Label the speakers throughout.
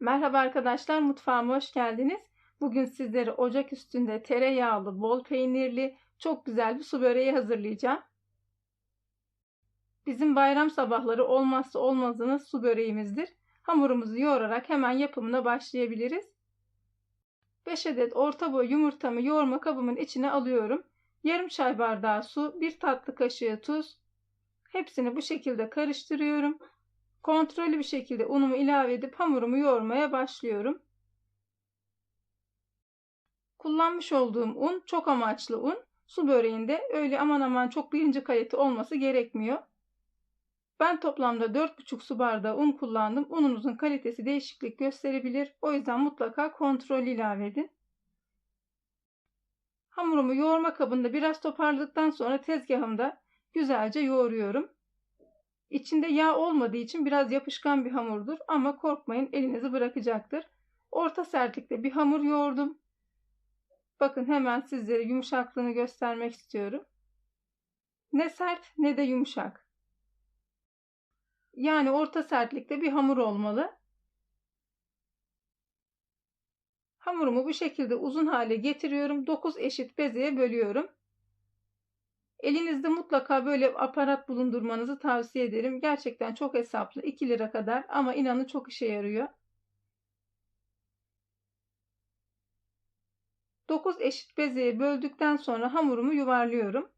Speaker 1: Merhaba arkadaşlar, mutfağıma hoş geldiniz. Bugün sizlere ocak üstünde tereyağlı, bol peynirli, çok güzel bir su böreği hazırlayacağım. Bizim bayram sabahları olmazsa olmazınız su böreğimizdir. Hamurumuzu yoğurarak hemen yapımına başlayabiliriz. 5 adet orta boy yumurtamı yoğurma kabımın içine alıyorum. Yarım çay bardağı su, 1 tatlı kaşığı tuz. Hepsini bu şekilde karıştırıyorum. Kontrollü bir şekilde unumu ilave edip hamurumu yoğurmaya başlıyorum. Kullanmış olduğum un çok amaçlı un. Su böreğinde öyle aman aman çok birinci kalite olması gerekmiyor. Ben toplamda 4,5 su bardağı un kullandım. Ununuzun kalitesi değişiklik gösterebilir. O yüzden mutlaka kontrol ilave edin. Hamurumu yoğurma kabında biraz toparladıktan sonra tezgahımda güzelce yoğuruyorum. İçinde yağ olmadığı için biraz yapışkan bir hamurdur ama korkmayın elinizi bırakacaktır. Orta sertlikte bir hamur yoğurdum. Bakın hemen sizlere yumuşaklığını göstermek istiyorum. Ne sert ne de yumuşak. Yani orta sertlikte bir hamur olmalı. Hamurumu bu şekilde uzun hale getiriyorum. 9 eşit bezeye bölüyorum. Elinizde mutlaka böyle aparat bulundurmanızı tavsiye ederim. Gerçekten çok hesaplı. 2 lira kadar ama inanın çok işe yarıyor. 9 eşit bezeye böldükten sonra hamurumu yuvarlıyorum.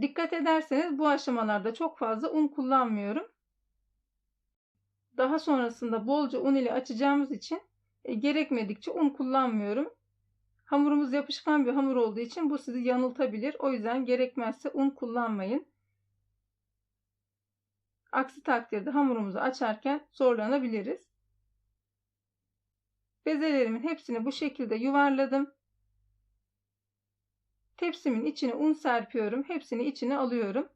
Speaker 1: Dikkat ederseniz bu aşamalarda çok fazla un kullanmıyorum. Daha sonrasında bolca un ile açacağımız için e, gerekmedikçe un kullanmıyorum. Hamurumuz yapışkan bir hamur olduğu için bu sizi yanıltabilir. O yüzden gerekmezse un kullanmayın. Aksi takdirde hamurumuzu açarken zorlanabiliriz. Bezelerimin hepsini bu şekilde yuvarladım. Tepsimin içine un serpiyorum. Hepsini içine alıyorum.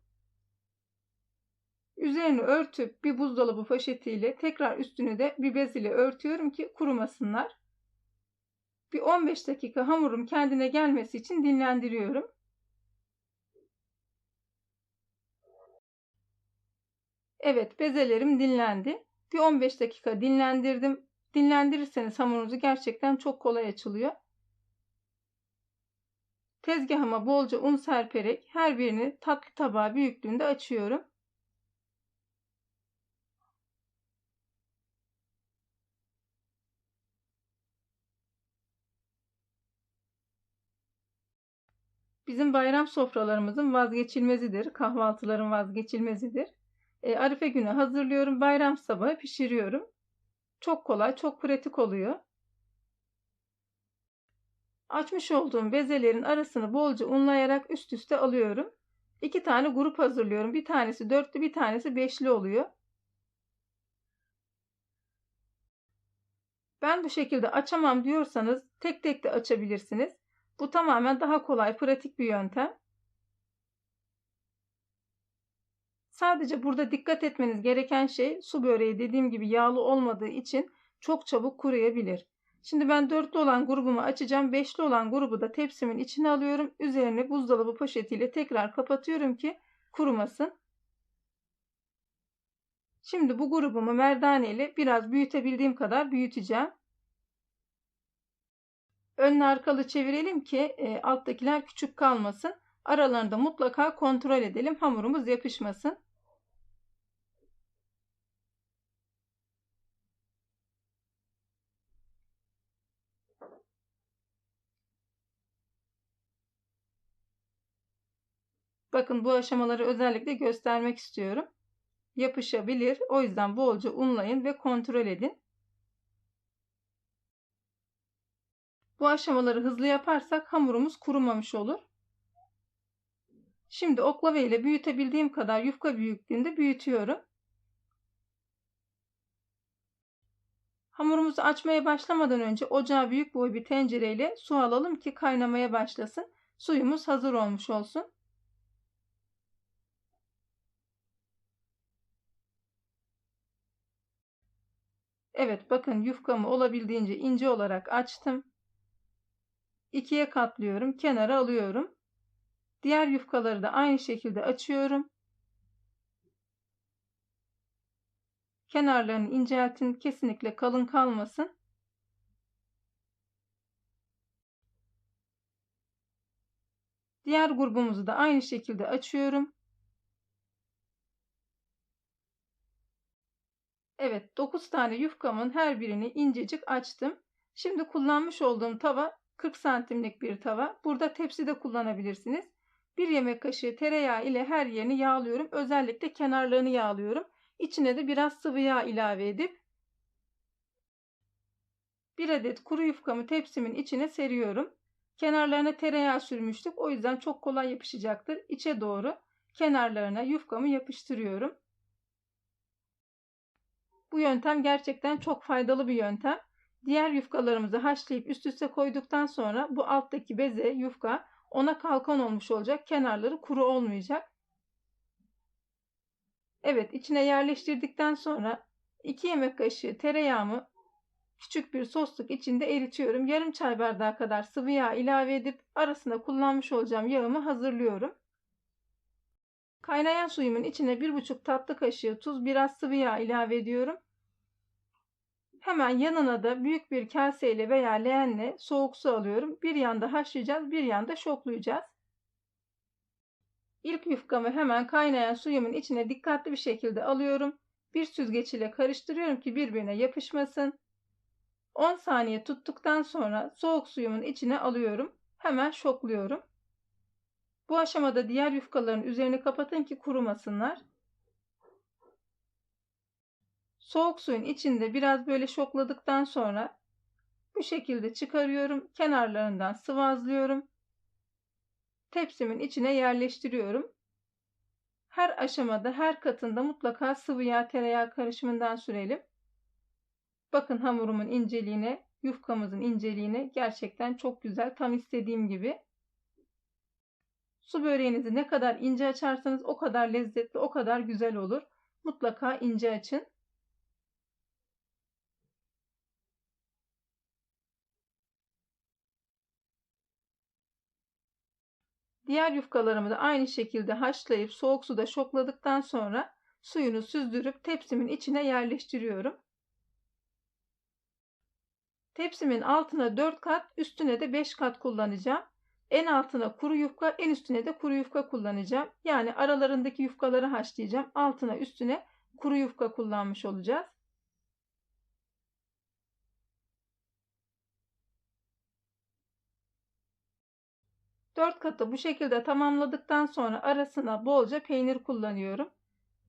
Speaker 1: Üzerini örtüp bir buzdolabı poşetiyle tekrar üstünü de bir bez ile örtüyorum ki kurumasınlar. Bir 15 dakika hamurum kendine gelmesi için dinlendiriyorum. Evet bezelerim dinlendi. Bir 15 dakika dinlendirdim. Dinlendirirseniz hamurunuzu gerçekten çok kolay açılıyor. Tezgahıma bolca un serperek her birini tatlı tabağı büyüklüğünde açıyorum. Bizim bayram sofralarımızın vazgeçilmezidir. Kahvaltıların vazgeçilmezidir. E, Arife günü hazırlıyorum. Bayram sabahı pişiriyorum. Çok kolay, çok pratik oluyor. Açmış olduğum bezelerin arasını bolca unlayarak üst üste alıyorum. İki tane grup hazırlıyorum. Bir tanesi dörtlü, bir tanesi beşli oluyor. Ben bu şekilde açamam diyorsanız tek tek de açabilirsiniz. Bu tamamen daha kolay, pratik bir yöntem. Sadece burada dikkat etmeniz gereken şey su böreği dediğim gibi yağlı olmadığı için çok çabuk kuruyabilir. Şimdi ben dörtlü olan grubumu açacağım. Beşli olan grubu da tepsimin içine alıyorum. Üzerini buzdolabı poşetiyle tekrar kapatıyorum ki kurumasın. Şimdi bu grubumu merdane ile biraz büyütebildiğim kadar büyüteceğim. Önlü arkalı çevirelim ki e, alttakiler küçük kalmasın. Aralarında mutlaka kontrol edelim. Hamurumuz yapışmasın. Bakın bu aşamaları özellikle göstermek istiyorum. Yapışabilir. O yüzden bolca unlayın ve kontrol edin. Bu aşamaları hızlı yaparsak hamurumuz kurumamış olur. Şimdi oklava ile büyütebildiğim kadar yufka büyüklüğünde büyütüyorum. Hamurumuzu açmaya başlamadan önce ocağa büyük boy bir tencereyle su alalım ki kaynamaya başlasın. Suyumuz hazır olmuş olsun. Evet bakın yufkamı olabildiğince ince olarak açtım ikiye katlıyorum. Kenara alıyorum. Diğer yufkaları da aynı şekilde açıyorum. Kenarlarını inceltin. Kesinlikle kalın kalmasın. Diğer grubumuzu da aynı şekilde açıyorum. Evet 9 tane yufkamın her birini incecik açtım. Şimdi kullanmış olduğum tava 40 santimlik bir tava. Burada tepsi de kullanabilirsiniz. Bir yemek kaşığı tereyağı ile her yerini yağlıyorum. Özellikle kenarlarını yağlıyorum. İçine de biraz sıvı yağ ilave edip bir adet kuru yufkamı tepsimin içine seriyorum. Kenarlarına tereyağı sürmüştük. O yüzden çok kolay yapışacaktır. İçe doğru kenarlarına yufkamı yapıştırıyorum. Bu yöntem gerçekten çok faydalı bir yöntem. Diğer yufkalarımızı haşlayıp üst üste koyduktan sonra bu alttaki beze yufka ona kalkan olmuş olacak. Kenarları kuru olmayacak. Evet içine yerleştirdikten sonra 2 yemek kaşığı tereyağımı küçük bir sosluk içinde eritiyorum. Yarım çay bardağı kadar sıvı yağ ilave edip arasında kullanmış olacağım yağımı hazırlıyorum. Kaynayan suyumun içine 1,5 tatlı kaşığı tuz, biraz sıvı yağ ilave ediyorum. Hemen yanına da büyük bir kaseyle veya leğenle soğuk su alıyorum. Bir yanda haşlayacağız, bir yanda şoklayacağız. İlk yufkamı hemen kaynayan suyumun içine dikkatli bir şekilde alıyorum. Bir süzgeç ile karıştırıyorum ki birbirine yapışmasın. 10 saniye tuttuktan sonra soğuk suyumun içine alıyorum. Hemen şokluyorum. Bu aşamada diğer yufkaların üzerini kapatın ki kurumasınlar. Soğuk suyun içinde biraz böyle şokladıktan sonra bu şekilde çıkarıyorum. Kenarlarından sıvazlıyorum. Tepsimin içine yerleştiriyorum. Her aşamada her katında mutlaka sıvı yağ tereyağı karışımından sürelim. Bakın hamurumun inceliğine, yufkamızın inceliğine gerçekten çok güzel. Tam istediğim gibi. Su böreğinizi ne kadar ince açarsanız o kadar lezzetli, o kadar güzel olur. Mutlaka ince açın. Diğer yufkalarımı da aynı şekilde haşlayıp soğuk suda şokladıktan sonra suyunu süzdürüp tepsimin içine yerleştiriyorum. Tepsimin altına 4 kat, üstüne de 5 kat kullanacağım. En altına kuru yufka, en üstüne de kuru yufka kullanacağım. Yani aralarındaki yufkaları haşlayacağım. Altına üstüne kuru yufka kullanmış olacağız. Dört katı bu şekilde tamamladıktan sonra arasına bolca peynir kullanıyorum.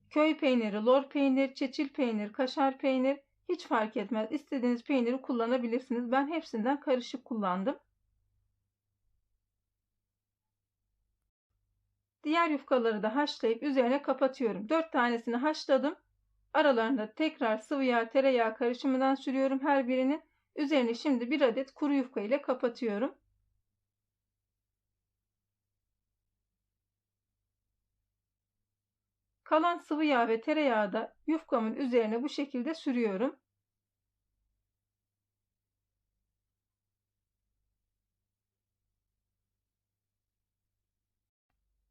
Speaker 1: Köy peyniri, lor peynir, çeçil peynir, kaşar peynir hiç fark etmez. İstediğiniz peyniri kullanabilirsiniz. Ben hepsinden karışık kullandım. Diğer yufkaları da haşlayıp üzerine kapatıyorum. 4 tanesini haşladım. Aralarında tekrar sıvı yağ tereyağı karışımından sürüyorum her birinin. Üzerini şimdi bir adet kuru yufka ile kapatıyorum. Kalan sıvı yağ ve tereyağı da yufkamın üzerine bu şekilde sürüyorum.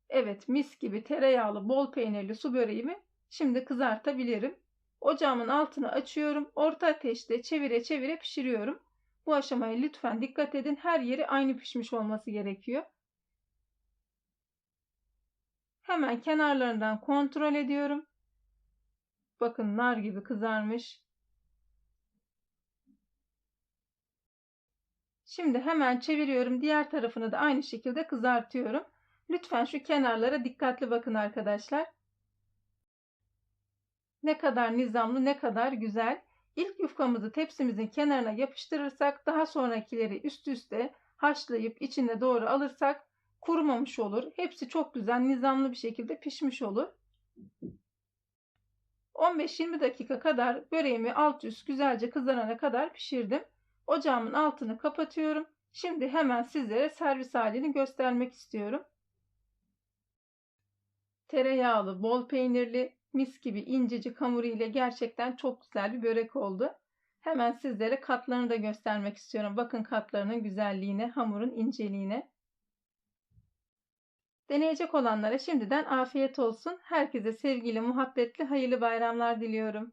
Speaker 1: Evet mis gibi tereyağlı bol peynirli su böreğimi şimdi kızartabilirim. Ocağımın altını açıyorum. Orta ateşte çevire çevire pişiriyorum. Bu aşamaya lütfen dikkat edin. Her yeri aynı pişmiş olması gerekiyor. Hemen kenarlarından kontrol ediyorum. Bakın nar gibi kızarmış. Şimdi hemen çeviriyorum. Diğer tarafını da aynı şekilde kızartıyorum. Lütfen şu kenarlara dikkatli bakın arkadaşlar. Ne kadar nizamlı, ne kadar güzel. İlk yufkamızı tepsimizin kenarına yapıştırırsak daha sonrakileri üst üste haşlayıp içine doğru alırsak kurumamış olur. Hepsi çok güzel, nizamlı bir şekilde pişmiş olur. 15-20 dakika kadar böreğimi alt üst güzelce kızarana kadar pişirdim. Ocağımın altını kapatıyorum. Şimdi hemen sizlere servis halini göstermek istiyorum. Tereyağlı, bol peynirli, mis gibi incecik hamuru ile gerçekten çok güzel bir börek oldu. Hemen sizlere katlarını da göstermek istiyorum. Bakın katlarının güzelliğine, hamurun inceliğine. Deneyecek olanlara şimdiden afiyet olsun. Herkese sevgiyle, muhabbetli, hayırlı bayramlar diliyorum.